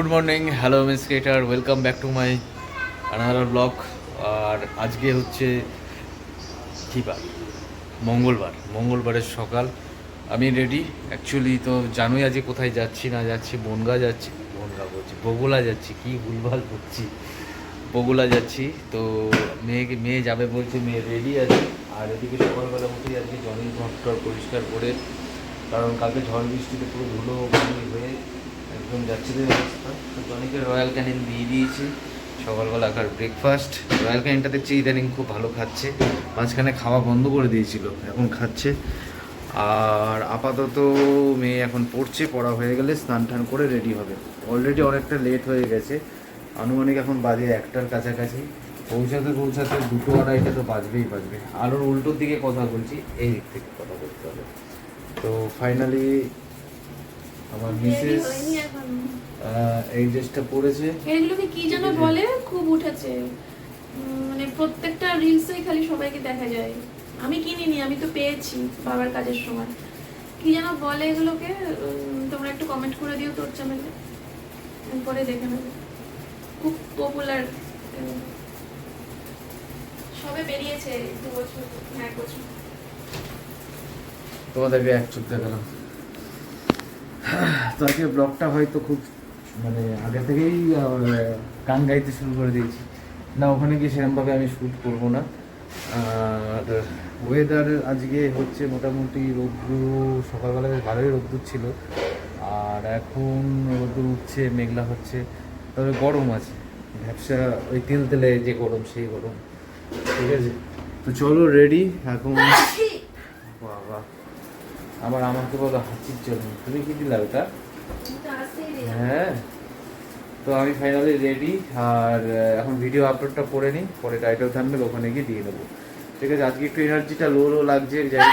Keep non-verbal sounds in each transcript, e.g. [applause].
Good morning, hello miss creator, welcome back to my another blog. আর আজকে হচ্ছে কী বার? মঙ্গলবার, মঙ্গলবারের সকাল। আমি রেডি অ্যাকচুয়ালি তো জানোই আজকে কোথায় যাচ্ছি, না যাচ্ছি, বনগা যাচ্ছি, বনগা বলছি, বগুলা যাচ্ছি, কি ভুলভাল বলছি বগুলা যাচ্ছি, তো মেয়েকে, মেয়ে যাবে বলছে, মেয়ে রেডি আছে। আর এদিকে সকালবেলা উঠেই আজকে জলের ঘরটর পরিষ্কার করে, কারণ কালকে ঝড় বৃষ্টিতে পুরো ধুলো হয়ে একদম অবস্থা। তো জনিকে রয়্যাল ক্যানিন দিয়ে দিয়েছি। সকালবেলা আকার ব্রেকফাস্ট রয়্যাল ক্যানিনটা দেখছি ইদানিং খুব ভালো খাচ্ছে। মাঝখানে খাওয়া বন্ধ করে দিয়েছিল, এখন খাচ্ছে। আর আপাতত মেয়ে এখন পড়ছে, পড়া হয়ে গেলে স্নান টান করে রেডি হবে। অলরেডি অনেকটা লেট হয়ে গেছে। আনুমানিক এখন বাজে একটার কাছাকাছি। পৌঁছাতে পৌঁছাতে দুটো আড়াইটা তো বাজবেই বাজবে। আলোর উল্টোর দিকে কথা বলছি, এই দিক থেকে কথা বলতে হবে। তো ফাইনালি আমার মিসেস এই ড্রেসটা পরেছে। এগুলোকে কি যেন বলে? খুব উঠেছে। মানে প্রত্যেকটা রিলসেই খালি সবাইকে দেখা যায়। আমি কিনিনি আমি তো পেয়েছি বাবার কাজের সময়। কি যেন বলে এগুলোকে? তোমরা একটু কমেন্ট করে দিও তোর চ্যানেলে পরে দেখে নেবে। খুব পপুলার সবে বেরিয়েছে দু বছর এক বছর। তোমাদেরকে এক চোখ দেখালাম। তো আজকে ব্লগটা হয়তো খুব মানে আগে থেকেই গান গাইতে শুরু করে দিয়েছি। না ওখানে গিয়ে সেরকমভাবে আমি শ্যুট করব না। আর ওয়েদার আজকে হচ্ছে মোটামুটি রৌদ্র সকালবেলা বেশ ভালোই রৌদ্র ছিল। আর এখন রৌদ্র উঠছে মেঘলা হচ্ছে তবে গরম আছে। ব্যবসা ওই তেল তেলে যে গরম সেই গরম। ঠিক আছে? তো চলো রেডি এখন বাবা। আবার আমাকে বলো, হাসির জন্য। তুমি কি দিলা ওটা? হ্যাঁ। তো আমি ফাইনালি রেডি আর এখন ভিডিও আপলোডটা করে নিই, পরে টাইটেল থাকবে ওখানে গিয়ে দিয়ে দেবো। ঠিক আছে, আজকে একটু এনার্জিটা লো লো লাগছে যাই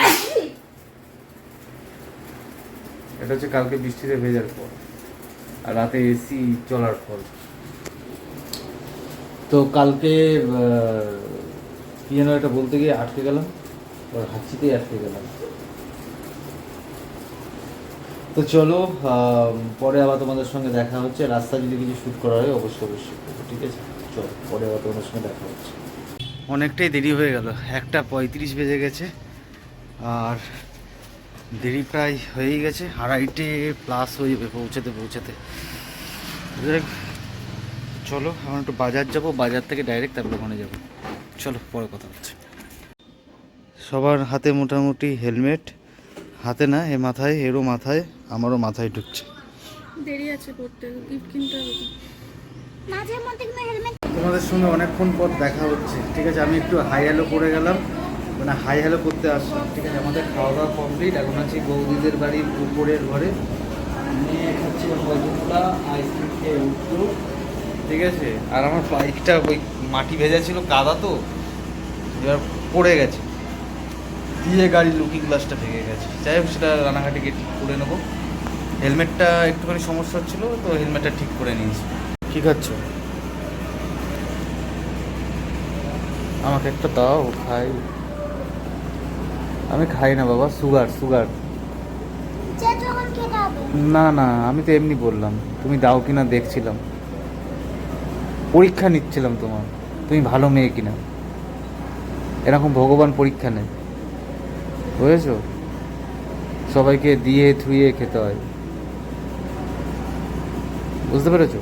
এটা হচ্ছে কালকে বৃষ্টিতে ভেজার পর আর রাতে এসি চলার ফল। তো কালকে কি যেন একটা বলতে গিয়ে আটকে গেলাম, ওর হাঁচিতেই আটকে গেলাম। তো চলো পরে আবার তোমাদের সঙ্গে দেখা হচ্ছে। রাস্তা যদি কিছু শ্যুট করা হয়, অবশ্যই অবশ্যই ঠিক আছে? চলো, পরে আবার তোমাদের সঙ্গে দেখা হচ্ছে। অনেকটাই দেরি হয়ে গেল। একটা পঁয়ত্রিশ বেজে গেছে, আর দেরি প্রায় হয়েই গেছে। আড়াইটে প্লাস হয়ে যাবে পৌঁছাতে। পৌঁছাতে চলো, এখন একটু বাজার যাব। বাজার থেকে ডাইরেক্ট তারপর ওখানে যাব। চলো, পরে কথা হচ্ছে। সবার হাতে মোটামুটি হেলমেট হাতে না এ মাথায় এরও মাথায় আমারও মাথায় ঢুকছে। দেরি আছে করতে গিফট কিনতে হবে। মাঝে মধ্যে হেলমেট তোমাদের সঙ্গে অনেকক্ষণ পর দেখা হচ্ছে ঠিক আছে? আমি একটু হাই হ্যালো করে গেলাম মানে হাই হ্যালো করতে আসলাম ঠিক আছে? আমাদের খাওয়া দাওয়া কমপ্লিট এখন আছি বৌদিদের বাড়ির উপরের ঘরে। নিয়ে খাচ্ছি রসগোল্লা আইসক্রিম খেয়ে উঠতো ঠিক আছে? আর আমার বাইকটা ওই মাটি ভেজা ছিল কাদা তো এবার পড়ে গেছে। দিয়ে গাড়ির লুকিং গ্লাসটা ভেঙে গেছে। যাই হোক সেটা রানাঘাটে গিয়ে ঠিক করে নেব। হেলমেটটা একটুখানি সমস্যা হচ্ছিল তো হেলমেটটা ঠিক করে নিয়েছি। কী খাচ্ছ? আমাকে একটা দাও খাই। আমি খাই না বাবা সুগার সুগার না না আমি তো এমনি বললাম তুমি দাও কিনা দেখছিলাম। পরীক্ষা নিচ্ছিলাম তোমার তুমি ভালো মেয়ে কিনা। এরকম ভগবান পরীক্ষা নেয়। বুঝেছ? সবাইকে দিয়ে থুয়ে খেতে হয়। বুঝতে পেরেছ?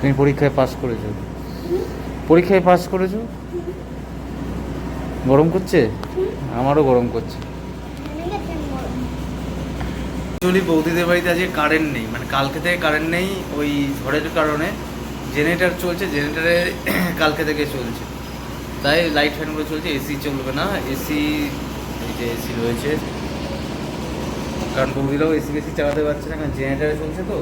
তুমি পরীক্ষায় পাস করেছ। পরীক্ষায় পাস করেছ? গরম করছে? আমারও গরম করছে। অ্যাকচুয়ালি বৌদিদের বাড়িতে আজকে কারেন্ট নেই। মানে কালকে থেকে কারেন্ট নেই, ওই ঝড়ের কারণে। জেনারেটার চলছে জেনারেটারে [clears throat] কালকে থেকে চলছে। তাই লাইট ফ্যানগুলো চলছে এসি চলবে না এসি এই যে এসি রয়েছে। কারণ বৌদিরাও এসি বেশি চালাতে পারছে না, কারণ জেনারেটারে চলছে তো।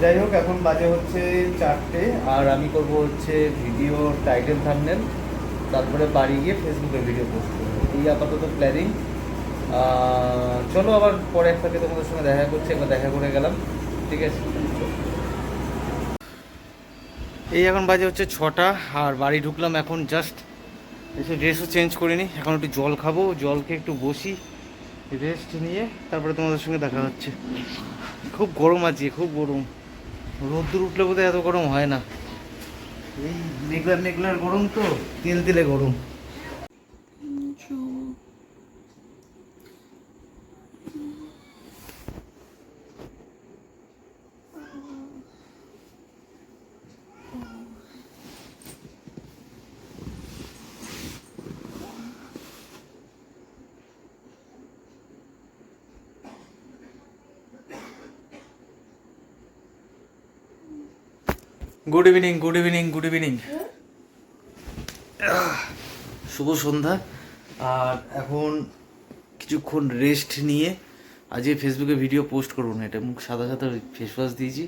যাই হোক, এখন বাজে হচ্ছে চারটে, আর আমি করব হচ্ছে ভিডিও টাইটেল থামনেল তারপরে বাড়ি গিয়ে ফেসবুকে ভিডিও পোস্ট করব। এই আপাতত প্ল্যানিং চলো আবার পরে এক ফাঁকে তোমাদের সঙ্গে দেখা করছি, একবার দেখা করে গেলাম। ঠিক আছে? এই এখন বাজে হচ্ছে ছটা, আর বাড়ি ঢুকলাম এখন জাস্ট এসে ড্রেসও চেঞ্জ করিনি, এখন একটু জল খাব জলকে একটু বসি রেস্ট নিয়ে তারপরে তোমাদের সঙ্গে দেখা হচ্ছে। খুব গরম আছে খুব গরম। রোদ্দুর উঠলে বোধহয় এত গরম হয় না। এই মেঘলার মেঘলার গরম তো, তেল তেলে গরম। Good evening good evening good evening শুভ সন্ধ্যা। আর এখন কিছুক্ষণ রেস্ট নিয়ে আজকে ফেসবুকে ভিডিও পোস্ট করব না, এটা মুখ সাদা সাদা ফেস ওয়াশ দিয়েছি।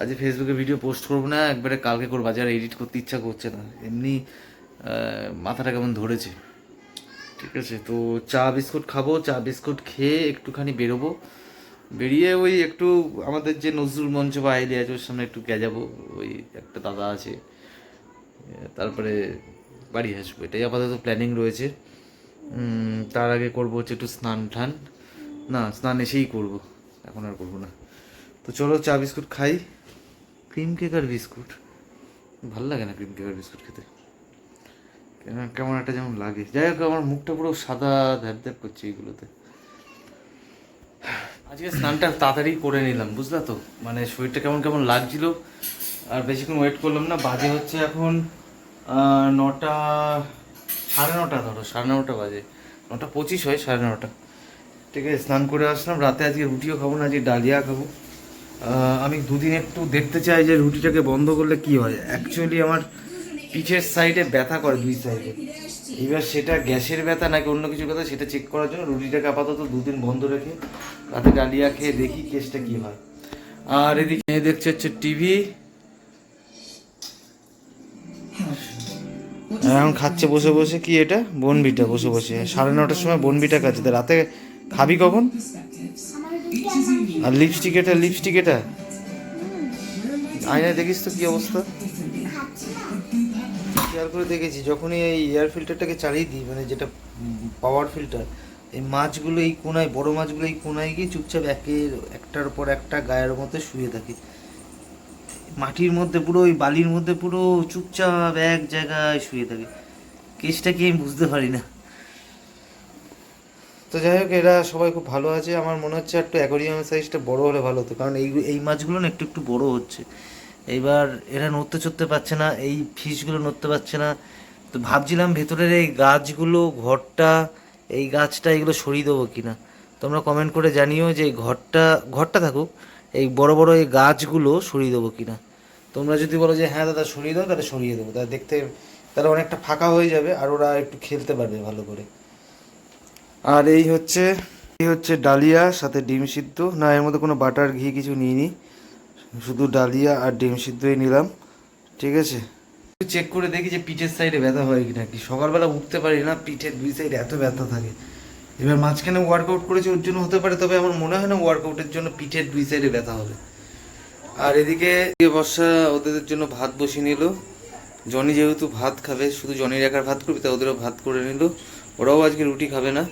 আজকে ফেসবুকে ভিডিও পোস্ট করব না, একবারে কালকে করব আজ আর এডিট করতে ইচ্ছা করছে না। এমনি মাথাটা কেমন ধরেছে। ঠিক আছে, তো চা বিস্কুট খাব, চা বিস্কুট খেয়ে একটুখানি বেরোবো। বেরিয়ে ওই একটু আমাদের যে নজরুল মঞ্চ বা আইলি আছে, ওর সামনে একটু গেজাবো ওই একটা দাদা আছে, তারপরে বাড়ি আসব। এটাই আপাতত প্ল্যানিং রয়েছে। তার আগে করব হচ্ছে একটু স্নান টান না, স্নান এসেই করব। এখন আর করব না। তো চলো চা, বিস্কুট খাই। ক্রিম কেক আর বিস্কুট। ভালো লাগে না ক্রিম কেক আর বিস্কুট খেতে। কেমন একটা যেমন লাগে। যাই হোক, আমার মুখটা পুরো সাদা ধ্যাপ ধ্যাপ করছে এইগুলোতে। আজকে স্নানটা তাড়াতাড়ি করে নিলাম, বুঝলা তো? মানে শরীরটা কেমন কেমন লাগছিল, আর বেশিক্ষণ ওয়েট করলাম না, বাজে হচ্ছে এখন নটা, সাড়ে নটা ধরো, সাড়ে নটা বাজে। নটা পঁচিশ হয়, সাড়ে নটা। ঠিক আছে, স্নান করে আসলাম, রাতে আজকে রুটিও খাব না, আজকে ডালিয়া খাব। আমি দুদিন একটু দেখতে চাই যে রুটিটাকে বন্ধ করলে কি হয়। অ্যাকচুয়ালি আমার পিঠের সাইডে ব্যথা করে, দুই সাইডে এবার সেটা গ্যাসের ব্যথা নাকি অন্য কিছু ব্যথা, সেটা চেক করার জন্য রুটিটাকে আপাতত দুদিন বন্ধ রেখে রাতে ডালিয়া খেয়ে দেখি কেসটা কি হয়। আর এদিকে দেখছে হচ্ছে টিভি। এখন খাচ্ছে বসে বসে কি এটা? বনবিটা বসে বসে। সাড়ে নটার সময় বনবিটা খাচ্ছে। তা রাতে খাবি কখন? আর লিপস্টিক এটা লিপস্টিক এটা? আয়নায় দেখিস তো কি অবস্থা? খেয়াল করে দেখেছি? যখনই এই এয়ার ফিল্টারটাকে চালিয়ে দিই মানে যেটা পাওয়ার ফিল্টার এই মাছগুলো এই কোনায়, বড় মাছগুলো এই কোনায় গিয়ে চুপচাপ একের একটার পর একটা গায়ের মধ্যে শুয়ে থাকে। মাটির মধ্যে পুরো, ওই বালির মধ্যে পুরো চুপচাপ এক জায়গায় শুয়ে থাকে। কেসটা কি আমি বুঝতে পারি না। তো যাই হোক, এরা সবাই খুব ভালো আছে। আমার মনে হচ্ছে একটু অ্যাকোরিয়ামের সাইজটা বড় হলে ভালো হতো। কারণ এই এই মাছগুলো না একটু একটু বড় হচ্ছে। এইবার এরা নড়তে চড়তে পারছে না, এই ফিশগুলো নড়তে পারছে না। তো ভাবছিলাম ভেতরের এই গাছগুলো, ঘরটা এই গাছটা এগুলো সরিয়ে দেবো কি না তোমরা কমেন্ট করে জানিও যে এই ঘরটা ঘরটা থাকুক, এই বড় বড় এই গাছগুলো সরিয়ে দেবো কি না তোমরা যদি বলো যে হ্যাঁ দাদা, সরিয়ে দাও, তাহলে সরিয়ে দেবো। তাহলে দেখতে তাহলে অনেকটা ফাঁকা হয়ে যাবে আর ওরা একটু খেলতে পারবে ভালো করে। আর এই হচ্ছে এই হচ্ছে ডালিয়া, সাথে ডিম সিদ্ধ। না, এর মধ্যে কোনো বাটার, ঘি কিছু নিইনি। শুধু ডালিয়া আর ডিম সিদ্ধই নিলাম। ঠিক আছে? চেক করে দেখি যে পিঠের সাইডে ব্যথা হয় কি। নাকি সকালবেলা উঠতে পারি না, পিঠের দুই সাইডে এত ব্যথা থাকে। এবার মাঝখানে ওয়ার্কআউট করেছি, ওর জন্য হতে পারে, তবে আমার মনে হয় না ওয়ার্কআউটের জন্য পিঠের দুই সাইডে ব্যথা হবে। আর এদিকে বর্ষা, ওদের জন্য ভাত বসিয়ে নিল। জনি যেহেতু ভাত খাবে, শুধু জনির একার ভাত করবি, তা ওদেরও ভাত করে নিল। ওরাও আজকে রুটি খাবে না।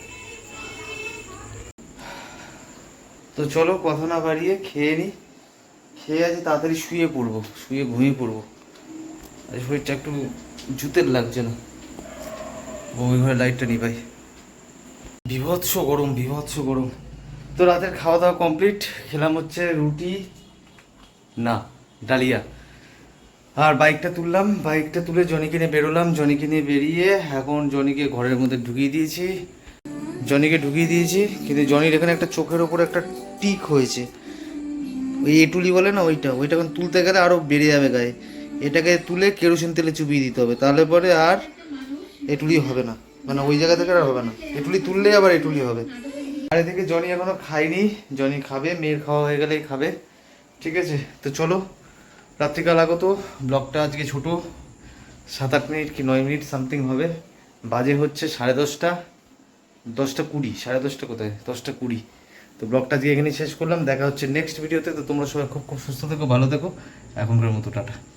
তো চলো, কথা না বাড়িয়ে খেয়ে নিই খেয়ে আজ তাড়াতাড়ি শুয়ে পড়ব, শুয়ে ঘুমিয়ে পড়ব। আজ শরীরটা একটু জুতের লাগছে না। ওই ঘরে লাইটটা নিই ভাই। বিভৎস গরম বিভৎস গরম। তো রাতের খাওয়া দাওয়া কমপ্লিট খেলাম হচ্ছে রুটি, না, ডালিয়া। আর বাইকটা তুললাম বাইকটা তুলে জনিকে নিয়ে বেরোলাম। জনিকে নিয়ে বেরিয়ে এখন জনিকে ঘরের মধ্যে ঢুকিয়ে দিয়েছি। জনিকে ঢুকিয়ে দিয়েছি, কিন্তু জনির এখানে একটা চোখের ওপরে একটা টিক হয়েছে। ওই এটুলি বলে না ওইটা? ওইটা এখন তুলতে গেলে আরও বেড়ে যাবে গায়ে। এটাকে তুলে কেরোসিন তেলে চুবিয়ে দিতে হবে। তাহলে পরে আর এটুলি হবে না। মানে ওই জায়গা থেকে আর হবে না। এটুলি তুললেই আবার এটুলি হবে। আর এদিকে জনি এখনও খায়নি। জনি খাবে, মেয়ের খাওয়া হয়ে গেলেই খাবে। ঠিক আছে? তো চলো, রাত্রিকাল আগত, ব্লগটা আজকে ছোটো। সাত আট মিনিট কি নয় মিনিট সামথিং হবে। বাজে হচ্ছে সাড়ে দশটা। দশটা কুড়ি, সাড়ে দশটা কোথায়? দশটা কুড়ি। তো ব্লগটা আজকে এখানে শেষ করলাম। দেখা হচ্ছে নেক্সট ভিডিওতে তো তোমরা সবাই খুব খুব সুস্থ থেকো, ভালো থেকো। এখনকার মতো টাটা।